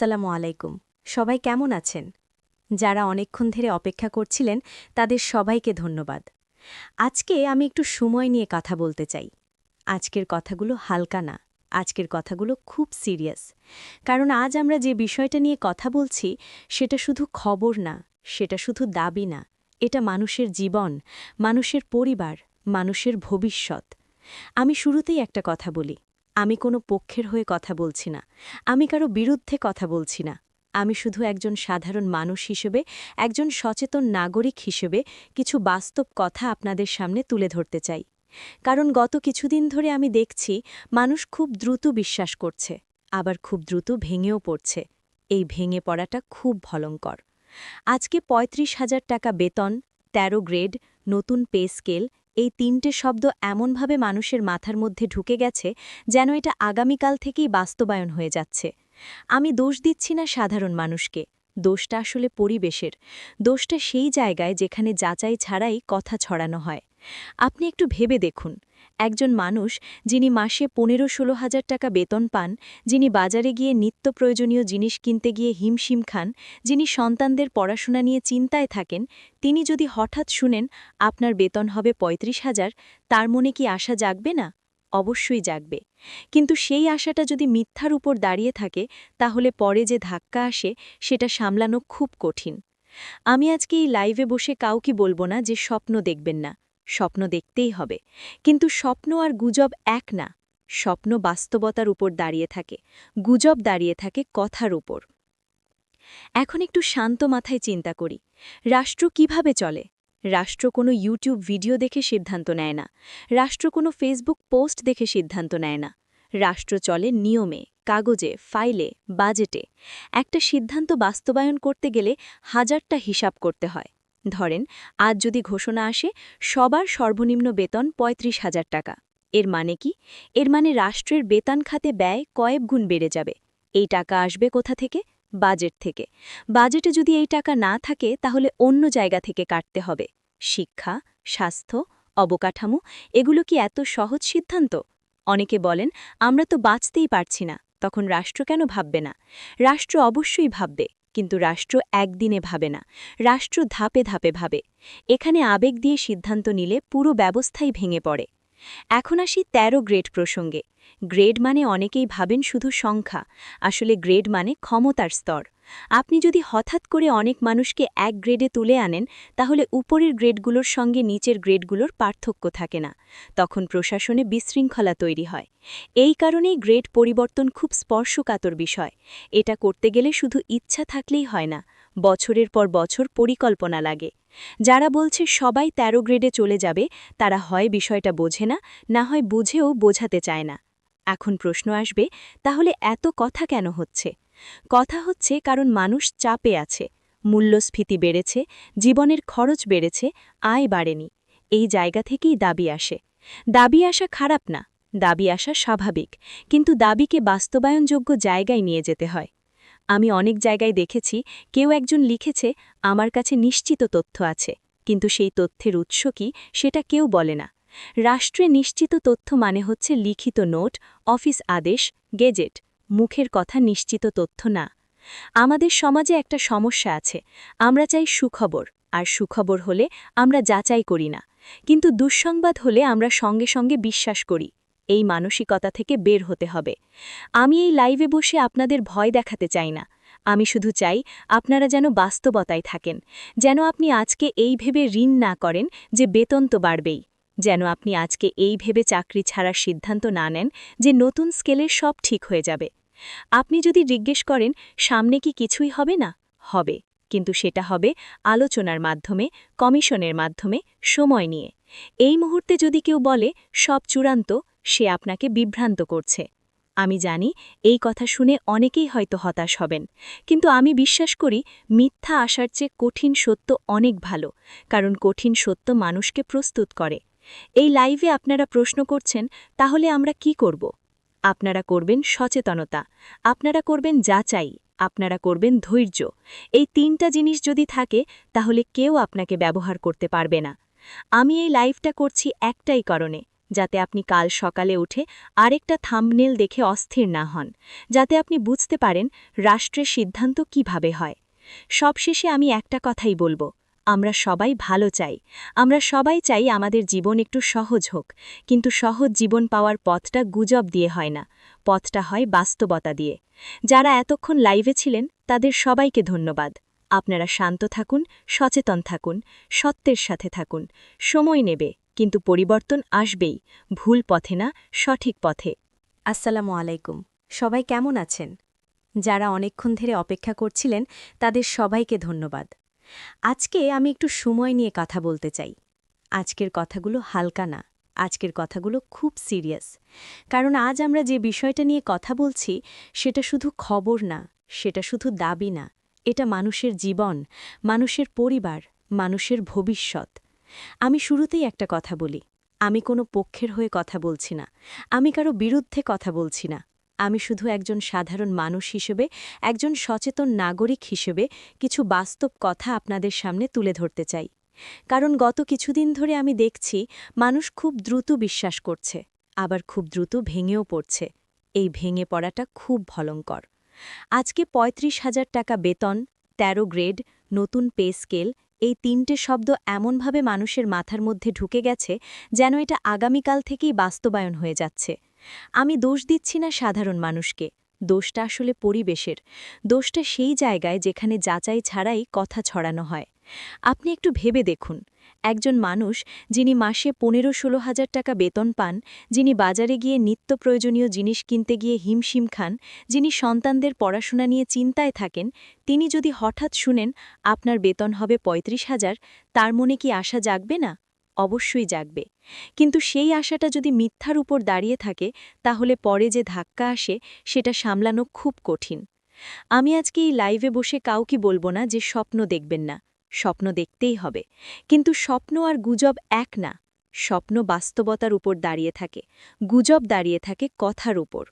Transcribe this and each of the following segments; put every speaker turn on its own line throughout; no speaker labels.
আসসালামু আলাইকুম। সবাই কেমন আছেন? যারা অনেকক্ষণ ধরে অপেক্ষা করছিলেন, তাদের সবাইকে ধন্যবাদ। আজকে আমি একটু সময় নিয়ে কথা বলতে চাই। আজকের কথাগুলো হালকা না, আজকের কথাগুলো খুব সিরিয়াস। কারণ আজ আমরা যে বিষয়টা নিয়ে কথা বলছি, সেটা শুধু খবর না, সেটা শুধু দাবি না। এটা মানুষের জীবন, মানুষের পরিবার, মানুষের ভবিষ্যৎ। আমি শুরুতেই একটা কথা বলি। আমি কোনো পক্ষের হয়ে কথা বলছি না। আমি কারও বিরুদ্ধে কথা বলছি না। আমি শুধু একজন সাধারণ মানুষ হিসেবে, একজন সচেতন নাগরিক হিসেবে কিছু বাস্তব কথা আপনাদের সামনে তুলে ধরতে চাই। কারণ গত কিছুদিন ধরে আমি দেখছি, মানুষ খুব দ্রুত বিশ্বাস করছে, আবার খুব দ্রুত ভেঙেও পড়ছে। এই ভেঙে পড়াটা খুব ভয়ঙ্কর। আজকে ৩৫ হাজার টাকা বেতন ১৩ গ্রেড, নতুন পে স্কেল এই তিনটে শব্দ এমনভাবে মানুষের মাথার মধ্যে ঢুকে গেছে যেন এটা আগামীকাল থেকেই বাস্তবায়ন হয়ে যাচ্ছে। আমি দোষ দিচ্ছি না সাধারণ মানুষকে। দোষটা আসলে পরিবেশের। দোষটা সেই জায়গায় যেখানে যাচাই ছাড়াই কথা ছড়ানো হয়। আপনি একটু ভেবে দেখুন। একজন মানুষ যিনি মাসে পনেরো ষোলো হাজার টাকা বেতন পান, যিনি বাজারে গিয়ে নিত্য প্রয়োজনীয় জিনিস কিনতে গিয়ে হিমশিম খান, যিনি সন্তানদের পড়াশোনা নিয়ে চিন্তায় থাকেন, তিনি যদি হঠাৎ শুনেন, আপনার বেতন হবে ৩৫ হাজার তার মনে কি আশা জাগবে না? অবশ্যই জাগবে। কিন্তু সেই আশাটা যদি মিথ্যার উপর দাঁড়িয়ে থাকে, তাহলে পরে যে ধাক্কা আসে, সেটা সামলানো খুব কঠিন। আমি আজকে এই লাইভে বসে কাউকে বলব না যে স্বপ্ন দেখবেন না। স্বপ্ন দেখতেই হবে। কিন্তু স্বপ্ন আর গুজব এক না। স্বপ্ন বাস্তবতার উপর দাঁড়িয়ে থাকে, গুজব দাঁড়িয়ে থাকে কথার উপর। এখন একটু শান্ত মাথায় চিন্তা করি, রাষ্ট্র কীভাবে চলে? রাষ্ট্র কোনো ইউটিউব ভিডিও দেখে সিদ্ধান্ত নেয় না, রাষ্ট্র কোনো ফেসবুক পোস্ট দেখে সিদ্ধান্ত নেয় না। রাষ্ট্র চলে নিয়মে, কাগজে, ফাইলে, বাজেটে। একটা সিদ্ধান্ত বাস্তবায়ন করতে গেলে হাজারটা হিসাব করতে হয়। ধরেন, আজ যদি ঘোষণা আসে, সবার সর্বনিম্ন বেতন ৩৫ হাজার টাকা। এর মানে কি? এর মানে রাষ্ট্রের বেতন খাতে ব্যয় কয়েক গুণ বেড়ে যাবে। এই টাকা আসবে কোথা থেকে? বাজেট থেকে। বাজেটে যদি এই টাকা না থাকে, তাহলে অন্য জায়গা থেকে কাটতে হবে। শিক্ষা, স্বাস্থ্য, অবকাঠামো, এগুলো কি এত সহজ সিদ্ধান্ত? অনেকে বলেন, আমরা তো বাঁচতেই পারছি না, তখন রাষ্ট্র কেন ভাববে না? রাষ্ট্র অবশ্যই ভাববে। কিন্তু রাষ্ট্র একদিনে ভাবে না। রাষ্ট্র ধাপে ধাপে ভাবে। এখানে আবেগ দিয়ে সিদ্ধান্ত নিলে পুরো ব্যবস্থাই ভেঙে পড়ে। এখন আসি ১৩ গ্রেড প্রসঙ্গে। গ্রেড মানে অনেকেই ভাবেন শুধু সংখ্যা। আসলে গ্রেড মানে ক্ষমতার স্তর। আপনি যদি হঠাৎ করে অনেক মানুষকে এক গ্রেডে তুলে আনেন, তাহলে উপরের গ্রেডগুলোর সঙ্গে নিচের গ্রেডগুলোর পার্থক্য থাকে না। তখন প্রশাসনে বিশৃঙ্খলা তৈরি হয়। এই কারণেই গ্রেড পরিবর্তন খুব স্পর্শকাতর বিষয়। এটা করতে গেলে শুধু ইচ্ছা থাকলেই হয় না, বছরের পর বছর পরিকল্পনা লাগে। যারা বলছে সবাই ১৩ গ্রেডে চলে যাবে, তারা হয় বিষয়টা বোঝে না না হয় বুঝেও বোঝাতে চায় না। এখন প্রশ্ন আসবে, তাহলে এত কথা কেন হচ্ছে? কথা হচ্ছে কারণ মানুষ চাপে আছে, মূল্যস্ফীতি বেড়েছে, জীবনের খরচ বেড়েছে, আয় বাড়েনি। এই জায়গা থেকেই দাবি আসে। দাবি আসা খারাপ না, দাবি আসা স্বাভাবিক, কিন্তু দাবিকে বাস্তবায়নযোগ্য জায়গায় নিয়ে যেতে হয়। আমি অনেক জায়গায় দেখেছি, কেউ একজন লিখেছে, আমার কাছে নিশ্চিত তথ্য আছে। কিন্তু সেই তথ্যের উৎস কি, সেটা কেউ বলে না। রাষ্ট্রে নিশ্চিত তথ্য মানে হচ্ছে লিখিত নোট, অফিস আদেশ, গেজেট। মুখের কথা নিশ্চিত তথ্য না। আমাদের সমাজে একটা সমস্যা আছে। আমরা চাই সুখবর, আর সুখবর হলে আমরা যাচাই করি না। কিন্তু দুঃসংবাদ হলে আমরা সঙ্গে সঙ্গে বিশ্বাস করি। এই মানসিকতা থেকে বের হতে হবে। আমি এই লাইভে বসে আপনাদের ভয় দেখাতে চাই না। আমি শুধু চাই আপনারা যেন বাস্তবতায় থাকেন। যেন আপনি আজকে এই ভেবে ঋণ না করেন যে বেতন তো বাড়বেই। যেন আপনি আজকে এই ভেবে চাকরি ছাড়ার সিদ্ধান্ত না নেন যে নতুন স্কেলের সব ঠিক হয়ে যাবে। আপনি যদি জিজ্ঞেস করেন, সামনে কি কিছুই হবে না? হবে। কিন্তু সেটা হবে আলোচনার মাধ্যমে, কমিশনের মাধ্যমে, সময় নিয়ে। এই মুহূর্তে যদি কেউ বলে, সব চূড়ান্ত, সে আপনাকে বিভ্রান্ত করছে। আমি জানি, এই কথা শুনে অনেকেই হয়তো হতাশ হবেন। কিন্তু আমি বিশ্বাস করি, মিথ্যা আসার চেয়ে কঠিন সত্য অনেক ভালো, কারণ কঠিন সত্য মানুষকে প্রস্তুত করে। এই লাইভে আপনারা প্রশ্ন করছেন, তাহলে আমরা কি করব? আপনারা করবেন সচেতনতা, আপনারা করবেন যা চাই আপনারা করবেন ধৈর্য। এই তিনটা জিনিস যদি থাকে, তাহলে কেউ আপনাকে ব্যবহার করতে পারবে না। আমি এই লাইভটা করছি একটাই কারণে, যাতে আপনি কাল সকালে উঠে আরেকটা থাম্বনেল দেখে অস্থির না হন, যাতে আপনি বুঝতে পারেন রাষ্ট্রের সিদ্ধান্ত কীভাবে হয়। সবশেষে আমি একটা কথাই বলব আমরা সবাই ভালো চাই। আমরা সবাই চাই আমাদের জীবন একটু সহজ হোক। কিন্তু সহজ জীবন পাওয়ার পথটা গুজব দিয়ে হয় না। পথটা হয় বাস্তবতা দিয়ে। যারা এতক্ষণ লাইভে ছিলেন, তাদের সবাইকে ধন্যবাদ। আপনারা শান্ত থাকুন, সচেতন থাকুন, সত্যের সাথে থাকুন। সময় নেবে, কিন্তু পরিবর্তন আসবেই। ভুল পথে না, সঠিক পথে। আসসালামু আলাইকুম। সবাই কেমন আছেন? যারা অনেকক্ষণ ধরে অপেক্ষা করছিলেন, তাদের সবাইকে ধন্যবাদ। আজকে আমি একটু সময় নিয়ে কথা বলতে চাই। আজকের কথাগুলো হালকা না, আজকের কথাগুলো খুব সিরিয়াস। কারণ আজ আমরা যে বিষয়টা নিয়ে কথা বলছি, সেটা শুধু খবর না, সেটা শুধু দাবি না। এটা মানুষের জীবন, মানুষের পরিবার, মানুষের ভবিষ্যৎ। আমি শুরুতেই একটা কথা বলি। আমি কোনো পক্ষের হয়ে কথা বলছি না। আমি কারও বিরুদ্ধে কথা বলছি না। আমি শুধু একজন সাধারণ মানুষ হিসেবে, একজন সচেতন নাগরিক হিসেবে কিছু বাস্তব কথা আপনাদের সামনে তুলে ধরতে চাই। কারণ গত কিছুদিন ধরে আমি দেখছি মানুষ খুব দ্রুত বিশ্বাস করছে, আবার খুব দ্রুত ভেঙেও পড়ছে। এই ভেঙে পড়াটা খুব ভয়ঙ্কর। আজকে ৩৫ হাজার টাকা বেতন ১৩ গ্রেড, নতুন পে স্কেল, এই তিনটে শব্দ এমনভাবে মানুষের মাথার মধ্যে ঢুকে গেছে যেন এটা আগামীকাল থেকেই বাস্তবায়ন হয়ে যাচ্ছে। আমি দোষ দিচ্ছি না সাধারণ মানুষকে। দোষটা আসলে পরিবেশের। দোষটা সেই জায়গায় যেখানে যাচাই ছাড়াই কথা ছড়ানো হয়। আপনি একটু ভেবে দেখুন। একজন মানুষ যিনি মাসে পনেরো ষোলো হাজার টাকা বেতন পান, যিনি বাজারে গিয়ে নিত্য প্রয়োজনীয় জিনিস কিনতে গিয়ে হিমশিম খান, যিনি সন্তানদের পড়াশোনা নিয়ে চিন্তায় থাকেন, তিনি যদি হঠাৎ শুনেন, আপনার বেতন হবে ৩৫ হাজার, তার মনে কি আশা জাগবে না? অবশ্যই জাগবে। কিন্তু সেই আশাটা যদি মিথ্যার উপর দাঁড়িয়ে থাকে, তাহলে পরে যে ধাক্কা আসে, সেটা সামলানো খুব কঠিন। আমি আজকে এই লাইভে বসে কাউকে বলব না যে স্বপ্ন দেখবেন না। স্বপ্ন দেখতেই হবে। কিন্তু স্বপ্ন আর গুজব এক না। স্বপ্ন বাস্তবতার উপর দাঁড়িয়ে থাকে। গুজব দাঁড়িয়ে থাকে কথার উপর।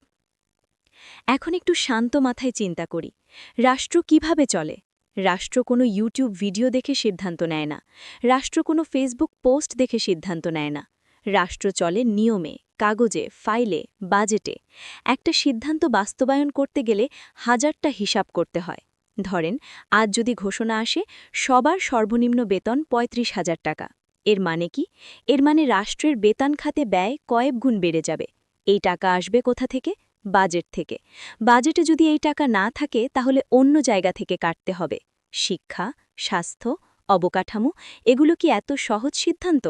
এখন একটু শান্ত মাথায় চিন্তা করি। রাষ্ট্র কীভাবে চলে? রাষ্ট্র কোনো ইউটিউব ভিডিও দেখে সিদ্ধান্ত নেয় না। রাষ্ট্র কোনো ফেসবুক পোস্ট দেখে সিদ্ধান্ত নেয় না। রাষ্ট্র চলে নিয়মে, কাগজে, ফাইলে, বাজেটে। একটা সিদ্ধান্ত বাস্তবায়ন করতে গেলে হাজারটা হিসাব করতে হয়। ধরেন, আজ যদি ঘোষণা আসে, সবার সর্বনিম্ন বেতন ৩৫ হাজার টাকা। এর মানে কি? এর মানে রাষ্ট্রের বেতন খাতে ব্যয় কয়েক গুণ বেড়ে যাবে। এই টাকা আসবে কোথা থেকে? বাজেট থেকে। বাজেটে যদি এই টাকা না থাকে, তাহলে অন্য জায়গা থেকে কাটতে হবে। শিক্ষা, স্বাস্থ্য, অবকাঠামো, এগুলো কি এত সহজ সিদ্ধান্ত?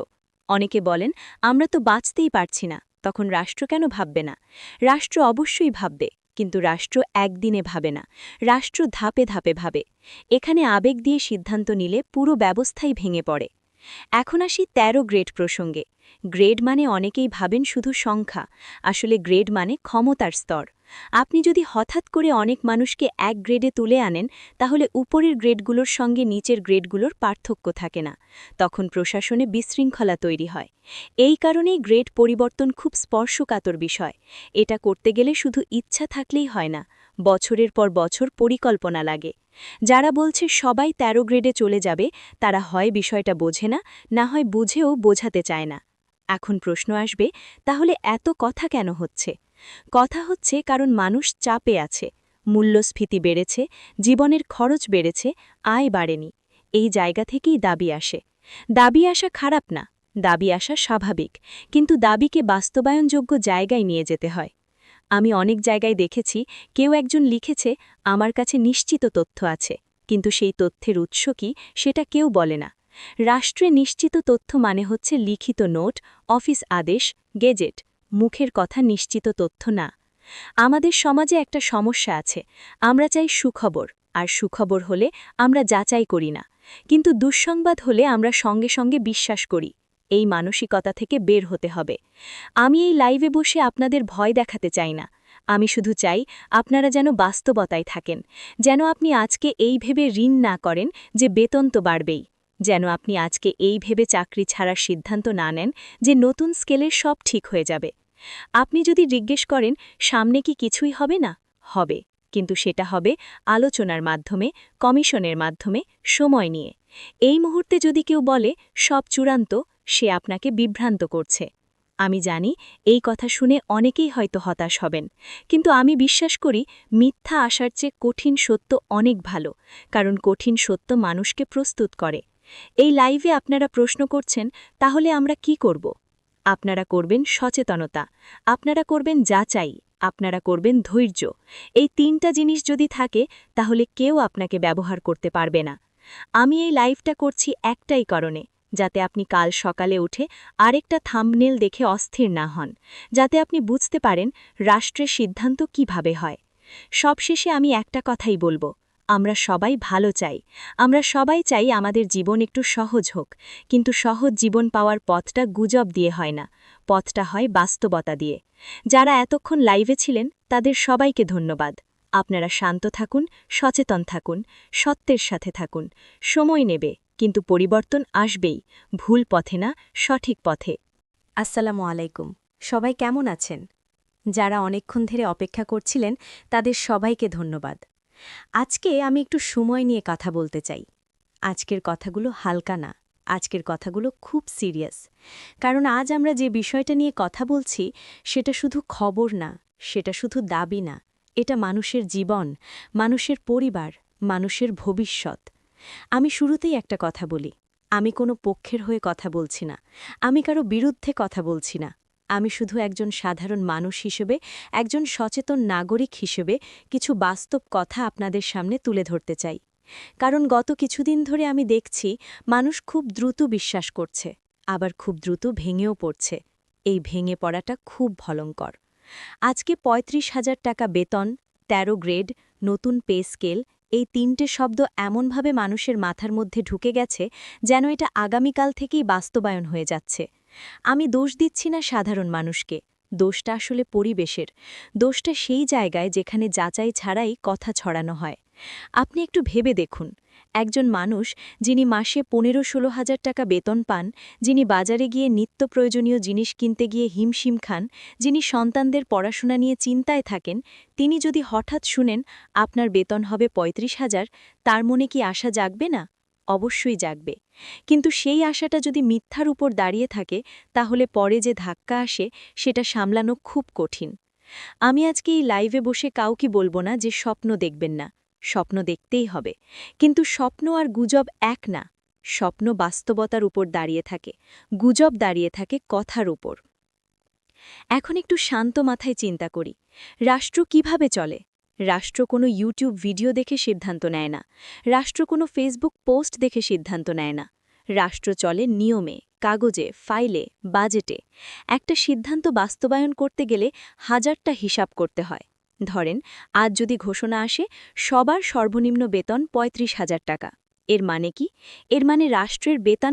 অনেকে বলেন, আমরা তো বাঁচতেই পারছি না। তখন রাষ্ট্র কেন ভাববে না? রাষ্ট্র অবশ্যই ভাববে, কিন্তু রাষ্ট্র একদিনে ভাবে না। রাষ্ট্র ধাপে ধাপে ভাবে। এখানে আবেগ দিয়ে সিদ্ধান্ত নিলে পুরো ব্যবস্থাই ভেঙে পড়ে। এখন আসি ১৩ গ্রেড প্রসঙ্গে। গ্রেড মানে অনেকেই ভাবেন শুধু সংখ্যা, আসলে গ্রেড মানে ক্ষমতার স্তর। আপনি যদি হঠাৎ করে অনেক মানুষকে এক গ্রেডে তুলে আনেন, তাহলে উপরের গ্রেডগুলোর সঙ্গে নিচের গ্রেডগুলোর পার্থক্য থাকে না। তখন প্রশাসনে বিশৃঙ্খলা তৈরি হয়। এই কারণেই গ্রেড পরিবর্তন খুব স্পর্শকাতর বিষয়। এটা করতে গেলে শুধু ইচ্ছা থাকলেই হয় না। বছরের পর বছর পরিকল্পনা লাগে। যারা বলছে সবাই ১৩ গ্রেডে চলে যাবে, তারা হয় বিষয়টা বোঝে না না হয় বুঝেও বোঝাতে চায় না। এখন প্রশ্ন আসবে, তাহলে এত কথা কেন হচ্ছে? কথা হচ্ছে কারণ মানুষ চাপে আছে, মূল্যস্ফীতি বেড়েছে, জীবনের খরচ বেড়েছে, আয় বাড়েনি। এই জায়গা থেকেই দাবি আসে। দাবি আসা খারাপ না, দাবি আসা স্বাভাবিক, কিন্তু দাবিকে বাস্তবায়নযোগ্য জায়গায় নিয়ে যেতে হয়। আমি অনেক জায়গায় দেখেছি, কেউ একজন লিখেছে, আমার কাছে নিশ্চিত তথ্য আছে। কিন্তু সেই তথ্যের উৎস কি, সেটা কেউ বলে না। রাষ্ট্রে নিশ্চিত তথ্য মানে হচ্ছে লিখিত নোট, অফিস আদেশ, গেজেট, মুখের কথা নিশ্চিত তথ্য না। আমাদের সমাজে একটা সমস্যা আছে, আমরা চাই সুখবর, আর সুখবর হলে আমরা যাচাই করি না। কিন্তু দুঃসংবাদ হলে আমরা সঙ্গে সঙ্গে বিশ্বাস করি। এই মানসিকতা থেকে বের হতে হবে। আমি এই লাইভে বসে আপনাদের ভয় দেখাতে চাই না। আমি শুধু চাই আপনারা যেন বাস্তবতায় থাকেন, যেন আপনি আজকে এই ভেবে ঋণ না করেন যে বেতন তো বাড়বেই, যেন আপনি আজকে এই ভেবে চাকরি ছাড়ার সিদ্ধান্ত না নেন যে নতুন স্কেলের সব ঠিক হয়ে যাবে। আপনি যদি জিজ্ঞেস করেন, সামনে কি কিছুই হবে না? হবে, কিন্তু সেটা হবে আলোচনার মাধ্যমে, কমিশনের মাধ্যমে, সময় নিয়ে। এই মুহূর্তে যদি কেউ বলে, সব চূড়ান্ত সে আপনাকে বিভ্রান্ত করছে। আমি জানি এই কথা শুনে অনেকেই হয়তো হতাশ হবেন, কিন্তু আমি বিশ্বাস করি মিথ্যা আসার চেয়ে কঠিন সত্য অনেক ভালো, কারণ কঠিন সত্য মানুষকে প্রস্তুত করে। এই লাইভে আপনারা প্রশ্ন করছেন, তাহলে আমরা কি করব? আপনারা করবেন সচেতনতা, আপনারা করবেন যাচাই, আপনারা করবেন ধৈর্য। এই তিনটা জিনিস যদি থাকে, তাহলে কেউ আপনাকে ব্যবহার করতে পারবে না। আমি এই লাইভটা করছি একটাই কারণে যাতে আপনি কাল সকালে উঠে আরেকটা থাম্বনেল দেখে অস্থির না হন, যাতে আপনি বুঝতে পারেন রাষ্ট্রের সিদ্ধান্ত কীভাবে হয়। সবশেষে আমি একটা কথাই বলব, আমরা সবাই ভালো চাই। আমরা সবাই চাই আমাদের জীবন একটু সহজ হোক, কিন্তু সহজ জীবন পাওয়ার পথটা গুজব দিয়ে হয় না, পথটা হয় বাস্তবতা দিয়ে। যারা এতক্ষণ লাইভে ছিলেন, তাদের সবাইকে ধন্যবাদ। আপনারা শান্ত থাকুন, সচেতন থাকুন, সত্যের সাথে থাকুন। সময় নেবে। কিন্তু পরিবর্তন আসবেই, ভুল পথে না, সঠিক পথে। আসসালামু আলাইকুম। সবাই কেমন আছেন? যারা অনেকক্ষণ ধরে অপেক্ষা করছিলেন, তাদের সবাইকে ধন্যবাদ। আজকে আমি একটু সময় নিয়ে কথা বলতে চাই। আজকের কথাগুলো হালকা না, আজকের কথাগুলো খুব সিরিয়াস। কারণ আজ আমরা যে বিষয়টা নিয়ে কথা বলছি, সেটা শুধু খবর না, সেটা শুধু দাবি না। এটা মানুষের জীবন, মানুষের পরিবার, মানুষের ভবিষ্যৎ। আমি শুরুতেই একটা কথা বলি। আমি কোনো পক্ষের হয়ে কথা বলছি না। আমি কারও বিরুদ্ধে কথা বলছি না। আমি শুধু একজন সাধারণ মানুষ হিসেবে, একজন সচেতন নাগরিক হিসেবে কিছু বাস্তব কথা আপনাদের সামনে তুলে ধরতে চাই। কারণ গত কিছুদিন ধরে আমি দেখছি, মানুষ খুব দ্রুত বিশ্বাস করছে, আবার খুব দ্রুত ভেঙেও পড়ছে। এই ভেঙে পড়াটা খুব ভয়ঙ্কর। আজকে ৩৫ হাজার টাকা বেতন ১৩ গ্রেড, নতুন পে স্কেল এই তিনটে শব্দ এমনভাবে মানুষের মাথার মধ্যে ঢুকে গেছে যেন এটা আগামীকাল থেকেই বাস্তবায়ন হয়ে যাচ্ছে। আমি দোষ দিচ্ছি না সাধারণ মানুষকে। দোষটা আসলে পরিবেশের। দোষটা সেই জায়গায় যেখানে যাচাই ছাড়াই কথা ছড়ানো হয়। আপনি একটু ভেবে দেখুন। একজন মানুষ যিনি মাসে পনেরো ষোলো হাজার টাকা বেতন পান, যিনি বাজারে গিয়ে নিত্য প্রয়োজনীয় জিনিস কিনতে গিয়ে হিমশিম খান, যিনি সন্তানদের পড়াশোনা নিয়ে চিন্তায় থাকেন, তিনি যদি হঠাৎ শুনেন, আপনার বেতন হবে ৩৫ হাজার, তার মনে কি আশা জাগবে না? অবশ্যই জাগবে। কিন্তু সেই আশাটা যদি মিথ্যার উপর দাঁড়িয়ে থাকে, তাহলে পরে যে ধাক্কা আসে, সেটা সামলানো খুব কঠিন। আমি আজকে এই লাইভে বসে কাউকে বলব না যে স্বপ্ন দেখবেন না। স্বপ্ন দেখতেই হবে। কিন্তু স্বপ্ন আর গুজব এক না। স্বপ্ন বাস্তবতার উপর দাঁড়িয়ে থাকে, গুজব দাঁড়িয়ে থাকে কথার উপর। এখন একটু শান্ত মাথায় চিন্তা করি, রাষ্ট্র কীভাবে চলে? রাষ্ট্র কোনো ইউটিউব ভিডিও দেখে সিদ্ধান্ত নেয় না, রাষ্ট্র কোনো ফেসবুক পোস্ট দেখে সিদ্ধান্ত নেয় না। রাষ্ট্র চলে নিয়মে, কাগজে, ফাইলে, বাজেটে। একটা সিদ্ধান্ত বাস্তবায়ন করতে গেলে হাজারটা হিসাব করতে হয়। ধরেন, আজ যদি ঘোষণা আসে, সবার সর্বনিম্ন বেতন ৩৫ হাজার টাকা। এর মানে কি? এর মানে রাষ্ট্রের বেতন